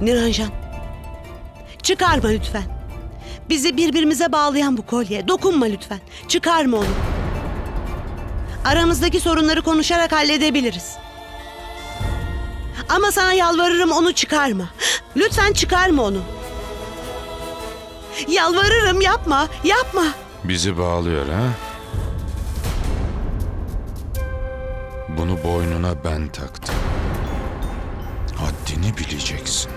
Niranjan. Çıkarma lütfen. Bizi birbirimize bağlayan bu kolye. Dokunma lütfen. Çıkarma onu. Aramızdaki sorunları konuşarak halledebiliriz. Ama sana yalvarırım onu çıkarma. Lütfen çıkarma onu. Yalvarırım yapma, yapma. Bizi bağlıyor ha? Bunu boynuna ben taktım. Haddini bileceksin.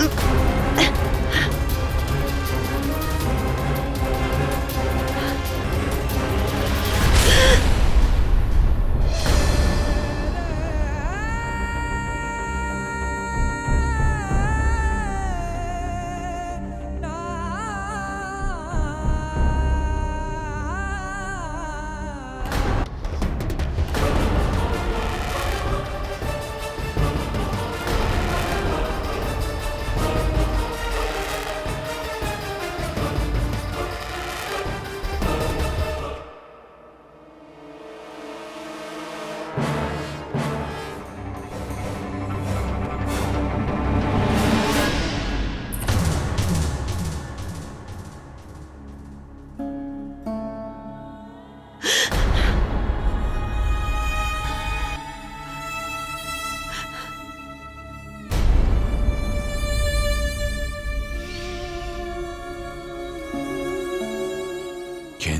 Uh.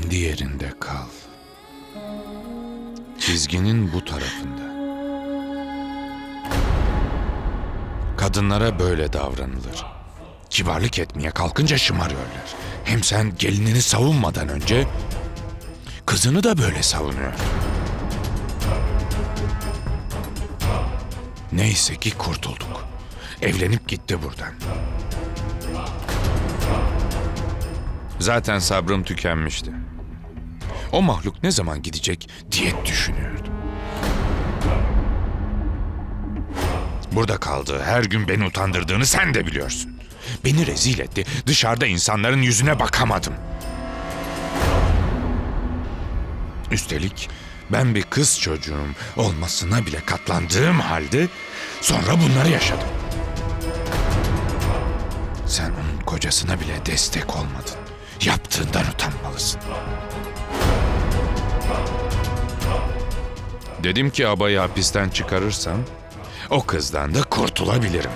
Kendi yerinde kal. Çizginin bu tarafında. Kadınlara böyle davranılır. Kibarlık etmeye kalkınca şımarıyorlar. Hem sen gelinini savunmadan önce kızını da böyle savunuyor. Neyse ki kurtulduk. Evlenip gitti buradan. Zaten sabrım tükenmişti. O mahluk ne zaman gidecek diye düşünüyordum. Burada kaldığı her gün beni utandırdığını sen de biliyorsun. Beni rezil etti. Dışarıda insanların yüzüne bakamadım. Üstelik ben bir kız çocuğum olmasına bile katlandığım halde sonra bunları yaşadım. Sen onun kocasına bile destek olmadın. Yaptığından utanmalısın. Dedim ki abayı hapisten çıkarırsam o kızdan da kurtulabilirim.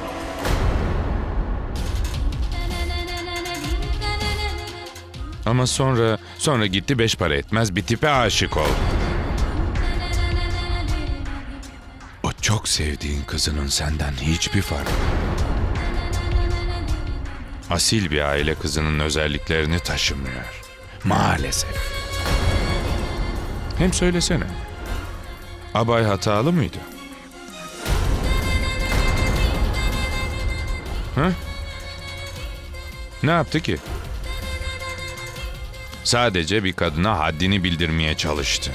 Ama sonra sonra gitti beş para etmez bir tipe aşık oldu. O çok sevdiğin kızının senden hiçbir farkı. Asil bir aile kızının özelliklerini taşımıyor. Maalesef. Hem söylesene. Abay hatalı mıydı? Ha? Ne yaptı ki? Sadece bir kadına haddini bildirmeye çalıştı.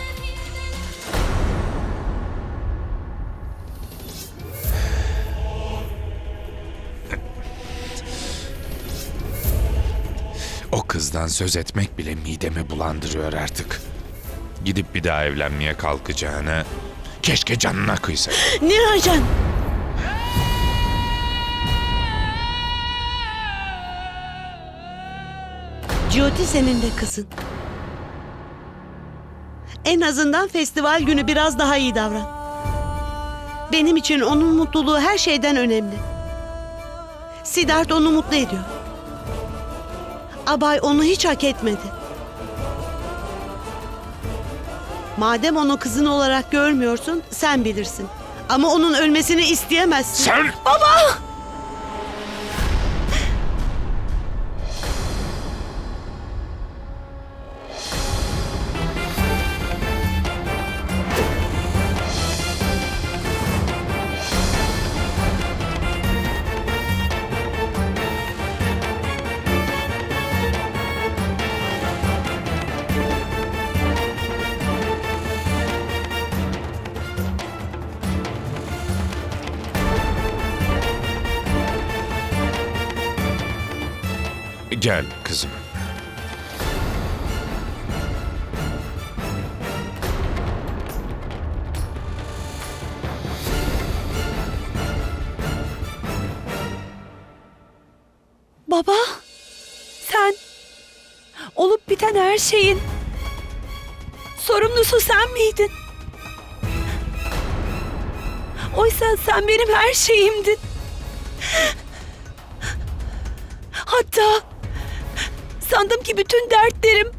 O kızdan söz etmek bile midemi bulandırıyor artık. Gidip bir daha evlenmeye kalkacağına keşke canına kıysa. Niranjan. Jyoti senin de kızın. En azından festival günü biraz daha iyi davran. Benim için onun mutluluğu her şeyden önemli. Sidart onu mutlu ediyor. Abay onu hiç hak etmedi. Madem onu kızın olarak görmüyorsun, sen bilirsin. Ama onun ölmesini isteyemezsin. Sen... Gel kızım. Baba, sen olup biten her şeyin sorumlusu sen miydin? Oysa sen benim her şeyimdin. Hatta sandım ki bütün dertlerim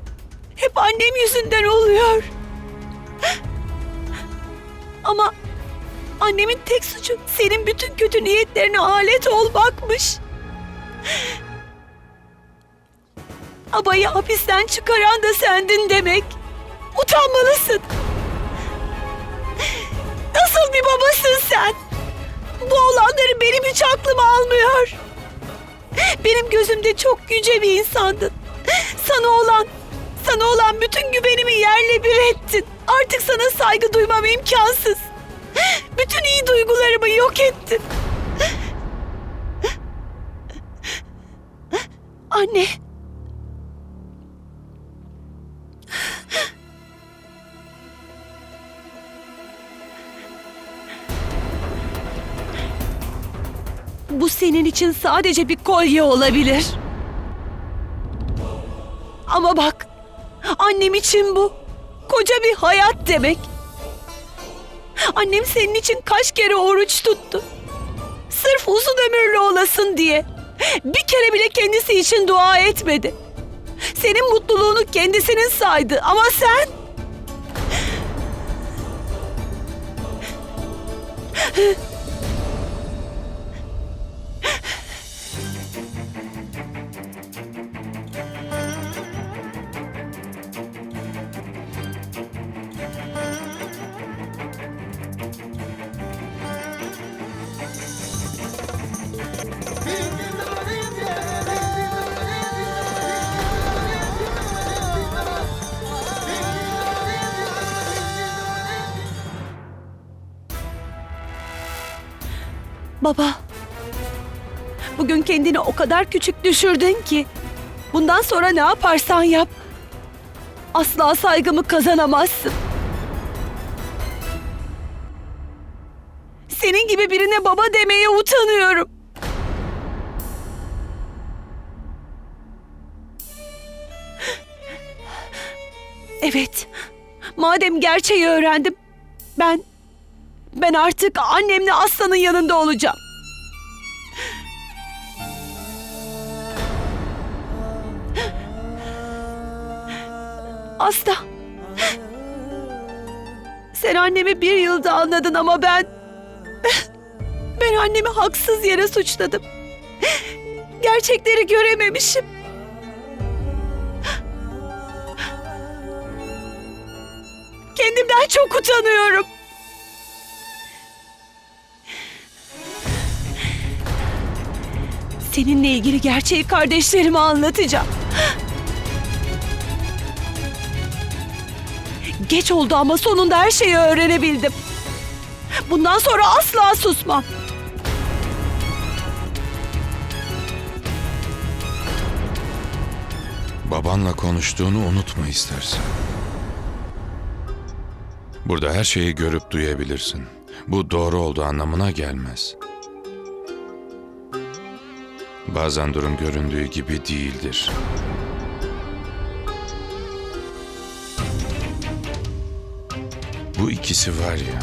hep annem yüzünden oluyor. Ama annemin tek suçu senin bütün kötü niyetlerine alet olmakmış. Abayı hapisten çıkaran da sendin demek. Utanmalısın. Nasıl bir babasın sen? Bu olanları benim hiç aklım almıyor. Benim gözümde çok yüce bir insandın. Sana olan, sana olan bütün güvenimi yerle bir ettin. Artık sana saygı duymam imkansız. Bütün iyi duygularımı yok ettin. Anne. Bu senin için sadece bir kolye olabilir. Ama bak, annem için bu koca bir hayat demek. Annem senin için kaç kere oruç tuttu. Sırf uzun ömürlü olasın diye. Bir kere bile kendisi için dua etmedi. Senin mutluluğunu kendisinin saydı ama sen... Baba. Bugün kendini o kadar küçük düşürdün ki. Bundan sonra ne yaparsan yap. Asla saygımı kazanamazsın. Senin gibi birine baba demeye utanıyorum. Evet. Madem gerçeği öğrendim. Ben ben artık annemle Aslan'ın yanında olacağım. Asla. Sen annemi bir yılda anladın ama ben... Ben annemi haksız yere suçladım. Gerçekleri görememişim. Kendimden çok utanıyorum. Seninle ilgili gerçeği kardeşlerime anlatacağım. Geç oldu ama sonunda her şeyi öğrenebildim. Bundan sonra asla susmam. Babanla konuştuğunu unutma istersen. Burada her şeyi görüp duyabilirsin. Bu doğru olduğu anlamına gelmez. Bazen durum göründüğü gibi değildir. Bu ikisi var ya.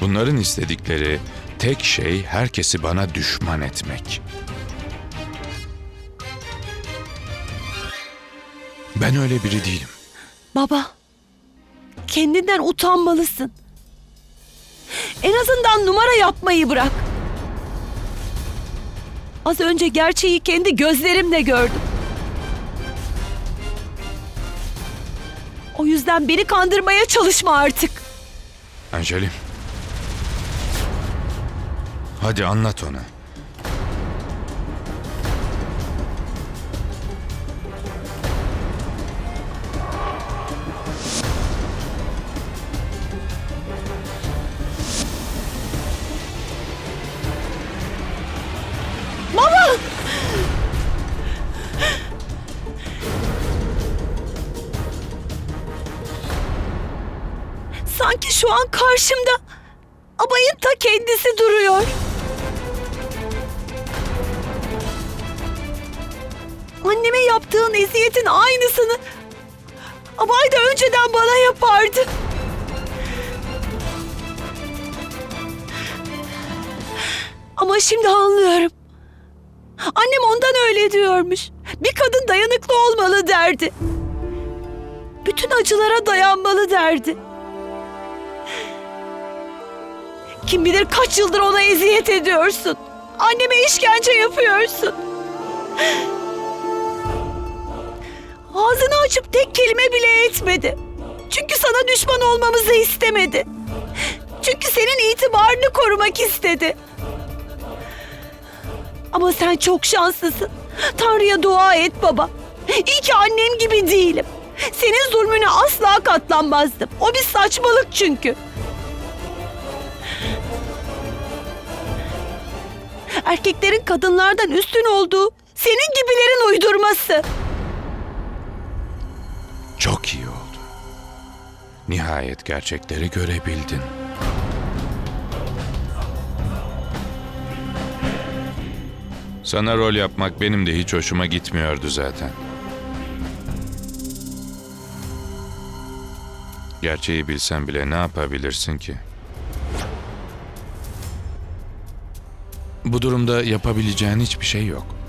Bunların istedikleri tek şey herkesi bana düşman etmek. Ben öyle biri değilim. Baba, kendinden utanmalısın. En azından numara yapmayı bırak. Az önce gerçeği kendi gözlerimle gördüm. O yüzden beni kandırmaya çalışma artık. Angelim. Hadi anlat ona. An karşımda abayın ta kendisi duruyor. Anneme yaptığın eziyetin aynısını Abay da önceden bana yapardı. Ama şimdi anlıyorum. Annem ondan öyle diyormuş. Bir kadın dayanıklı olmalı derdi. Bütün acılara dayanmalı derdi. Kim bilir kaç yıldır ona eziyet ediyorsun. Anneme işkence yapıyorsun. Ağzını açıp tek kelime bile etmedi. Çünkü sana düşman olmamızı istemedi. Çünkü senin itibarını korumak istedi. Ama sen çok şanslısın. Tanrı'ya dua et baba. İyi ki annem gibi değilim. Senin zulmüne asla katlanmazdım. O bir saçmalık çünkü. Erkeklerin kadınlardan üstün olduğu senin gibilerin uydurması. Çok iyi oldu. Nihayet gerçekleri görebildin. Sana rol yapmak benim de hiç hoşuma gitmiyordu zaten. Gerçeği bilsen bile ne yapabilirsin ki? Bu durumda yapabileceğin hiçbir şey yok.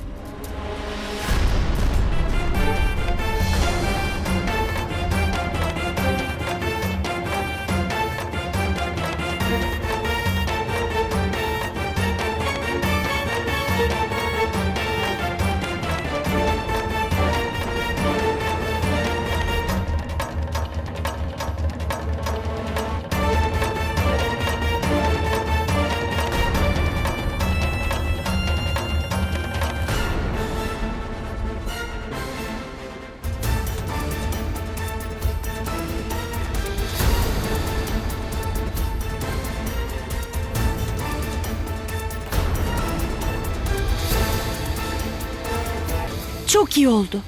Çok iyi oldu.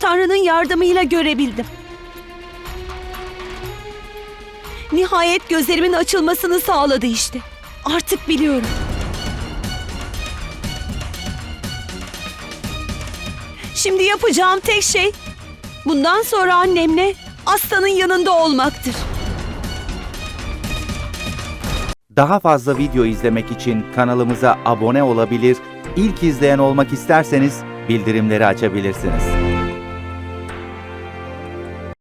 Tanrı'nın yardımıyla görebildim. Nihayet gözlerimin açılmasını sağladı işte. Artık biliyorum. Şimdi yapacağım tek şey bundan sonra annemle Aslan'ın yanında olmaktır. Daha fazla video izlemek için kanalımıza abone olabilir, ilk izleyen olmak isterseniz bildirimleri açabilirsiniz.